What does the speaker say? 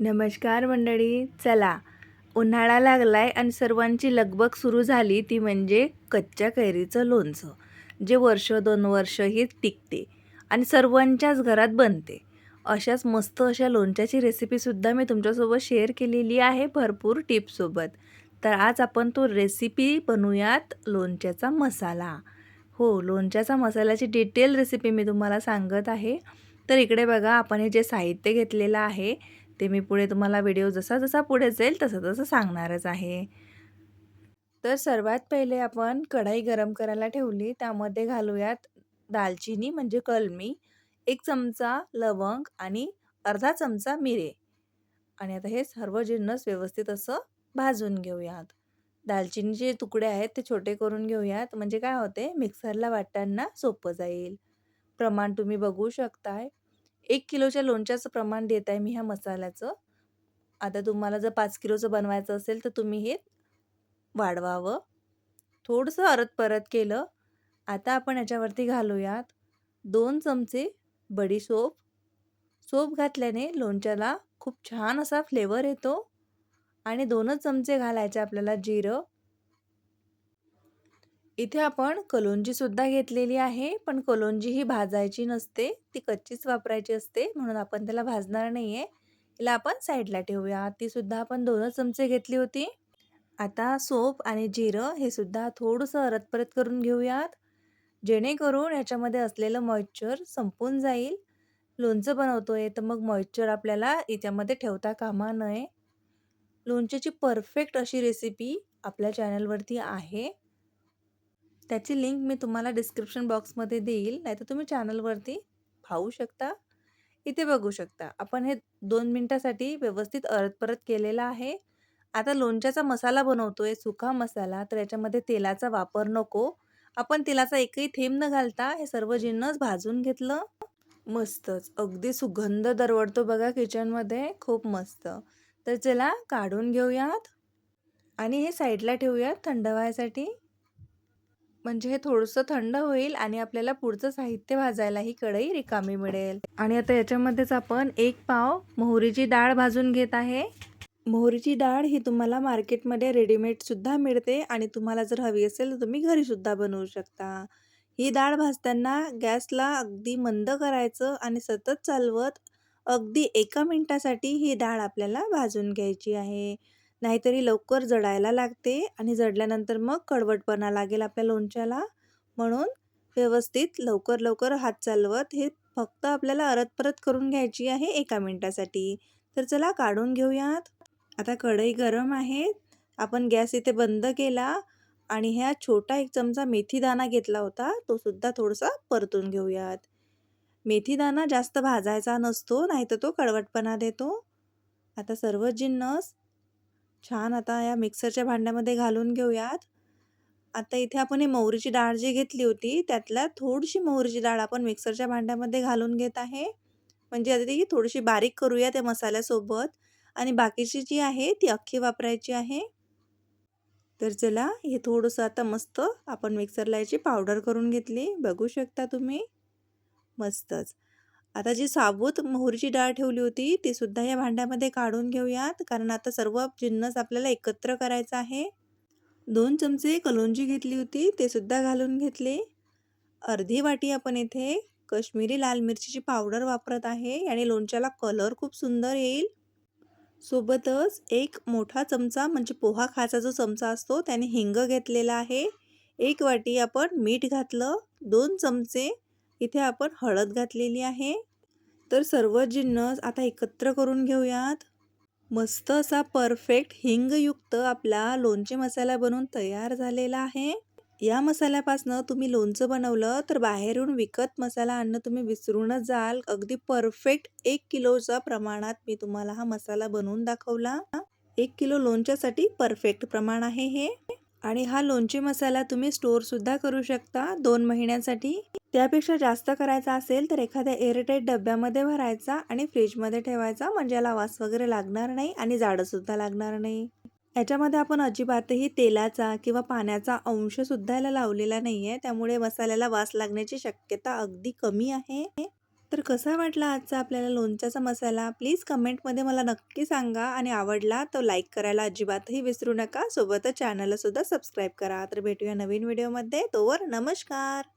नमस्कार मंडळी चला. उन्हाळा लागलाय आणि सर्वांची लगबग सुरू झाली ती म्हणजे कच्च्या कैरीचं लोणचं जे वर्ष दोन वर्षही टिकते आणि सर्वांच्याच घरात बनते. अशाच मस्त अशा लोणच्याची रेसिपीसुद्धा मी तुमच्यासोबत शेअर केलेली आहे भरपूर टिप्ससोबत तर आज आपण तो रेसिपी बनवूयात लोणच्याचा मसाला. हो लोणच्याचा मसाल्याची डिटेल रेसिपी मी तुम्हाला सांगत आहे. तर इकडे बघा आपण हे जे साहित्य घेतलेलं आहे ते मी पुढे तुम्हाला व्हिडिओ जसा जसा पुढे जाईल तसं तसं सांगणारच आहे. तर सर्वात पहिले आपण कढाई गरम करायला ठेवली. त्यामध्ये घालूयात दालचिनी म्हणजे कलमी एक चमचा लवंग आणि अर्धा चमचा मिरे. आणि आता हे सर्व जिन्नस व्यवस्थित असं भाजून घेऊयात. दालचिनीचे तुकडे आहेत ते छोटे करून घेऊयात. म्हणजे काय होते? मिक्सरला वाटताना सोपं जाईल. प्रमाण तुम्ही बघू शकताय. एक किलोच्या लोणच्याचं प्रमाण देत आहे मी ह्या मसाल्याचं. आता तुम्हाला जर पाच किलोचं बनवायचं असेल तर तुम्ही हे वाढवावं. थोडंसं अरत परत केलं. आता आपण याच्यावरती घालूयात दोन चमचे बडीसोप सोप घातल्याने लोणच्याला खूप छान असा फ्लेवर येतो. आणि दोनच चमचे घालायचे आपल्याला जिरं. इथे आपण कलोंजीसुद्धा घेतलेली आहे पण कलोंजी ही भाजायची नसते ती कच्चीच वापरायची असते म्हणून आपण त्याला भाजणार नाही आहे हिला आपण साईडला ठेवूया. तीसुद्धा आपण दोनच चमचे घेतली होती. आता सोप आणि जिरं हे सुद्धा थोडंसं अरतपरत करून घेऊयात. जेणेकरून याच्यामध्ये असलेलं मॉइश्चर संपून जाईल. लोणचं बनवतोय तर मग मॉइश्चर आपल्याला याच्यामध्ये ठेवता कामा नये. लोणच्याची परफेक्ट अशी रेसिपी आपल्या चॅनलवरती आहे. त्याची लिंक मी तुम्हाला डिस्क्रिप्शन बॉक्समध्ये देईल. नाहीतर तुम्ही चॅनलवरती पाहू शकता. इथे बघू शकता. आपण हे दोन मिनटासाठी व्यवस्थित अरत परत केलेलं आहे. आता लोणच्याचा मसाला बनवतोय सुका मसाला. तर याच्यामध्ये तेलाचा वापर नको. आपण तेलाचा एकही थेंब न घालता हे सर्व जिन्नस भाजून घेतलं. मस्तच. अगदी सुगंध दरवडतो बघा किचनमध्ये. खूप मस्त. तर चला काढून घेऊयात. आणि हे साईडला ठेवूयात थंड व्हायसाठी. म्हणजे हे थोडंसं थंड होईल आणि आपल्याला पुढचं साहित्य भाजायला ही कढई रिकामी मिळेल. आणि आता याच्यामध्येच आपण एक पाव मोहरीची डाळ भाजून घेत आहे. मोहरीची डाळ ही तुम्हाला मार्केटमध्ये रेडीमेडसुद्धा मिळते आणि तुम्हाला जर हवी असेल तर तुम्ही घरीसुद्धा बनवू शकता. ही डाळ भाजताना गॅसला अगदी मंद करायचं आणि सतत चालवत अगदी एका मिनटासाठी ही डाळ आपल्याला भाजून घ्यायची आहे. नाहीतरी लवकर जळायला लागते आणि जळल्यानंतर मग कडवटपणा लागेल आपल्या लोणच्याला. म्हणून व्यवस्थित लवकर लवकर हात चालवत हे फक्त आपल्याला अरत परत करून घ्यायची आहे एका मिनटासाठी. तर चला काढून घेऊयात. आता कढई गरम आहे. आपण गॅस इथे बंद केला आणि ह्या छोटा एक चमचा मेथी दाणा घेतला होता. तो सुद्धा थोडासा परतून घेऊयात. मेथी दाणा जास्त भाजायचा नसतो नाही तर तो कडवटपणा देतो. आता सर्व जिन्नस छान. आता या मिक्सरच्या भांड्यामध्ये घालून घेऊयात. आता इथे आपण ही मोहरीची डाळ जी घेतली होती त्यातल्या थोडीशी मोहरीची डाळ आपण मिक्सरच्या भांड्यामध्ये घालून घेत आहे. म्हणजे आता ती थोडीशी बारीक करूया त्या मसाल्यासोबत. आणि बाकीची जी आहे ती अख्खी वापरायची आहे. तर चला हे थोडंसं आता मस्त आपण मिक्सरला याची पावडर करून घेतली. बघू शकता तुम्ही? मस्तच. आता जी साबूत मोहरीची डाळ ठेवली होती ती सुद्धा या भांड्यामध्ये काढून घेऊयात. कारण आता सर्व जिन्नस आपल्याला एकत्र करायचं आहे. दोन चमचे कलोंजी घेतली होती ते सुद्धा घालून घेतले. अर्धी वाटी आपण इथे कश्मीरी लाल मिरचीची पावडर वापरत आहे. आणि लोणच्याला कलर खूप सुंदर येईल. सोबतच एक मोठा चमचा म्हणजे पोहा खायचा जो चमचा असतो त्याने हिंग घेतलेला आहे. एक वाटी आपण मीठ घातलं. दोन चमचे इथे आपण हळद घातलेली आहे. तर सर्व जिन्नस आता एकत्र करून घेऊयात. मस्त असा परफेक्ट हिंगयुक्त आपला लोणचे मसाला बनवून तयार झालेला आहे. या मसाल्यापासनं तुम्ही लोणचं बनवलं तर बाहेरून विकत मसाला आणणं तुम्ही विसरूनच जाल. अगदी परफेक्ट एक किलोच्या प्रमाणात मी तुम्हाला हा मसाला बनवून दाखवला. एक किलो लोणच्यासाठी परफेक्ट प्रमाण आहे हे. आणि हा लोणचे मसाला तुम्ही स्टोअरसुद्धा करू शकता दोन महिन्यांसाठी. त्यापेक्षा जास्त करायचा असेल तर एखाद्या एअरटाईट डब्यामध्ये भरायचा आणि फ्रीजमध्ये ठेवायचा. म्हणजे याला वास वगैरे लागणार नाही आणि जाडंसुद्धा लागणार नाही. याच्यामध्ये आपण अजिबातही तेलाचा किंवा पाण्याचा अंशसुद्धा याला लावलेला नाही आहे त्यामुळे मसाल्याला वास लागण्याची शक्यता अगदी कमी आहे. तर कसा वाटला आजचा आपल्याला लोणच्याचा मसाला? प्लीज कमेंटमध्ये मला नक्की सांगा आणि आवडला तर लाईक करायला अजिबातही विसरू नका. सोबतच चॅनलसुद्धा सबस्क्राईब करा. तर भेटूया नवीन व्हिडिओमध्ये. तोवर नमस्कार.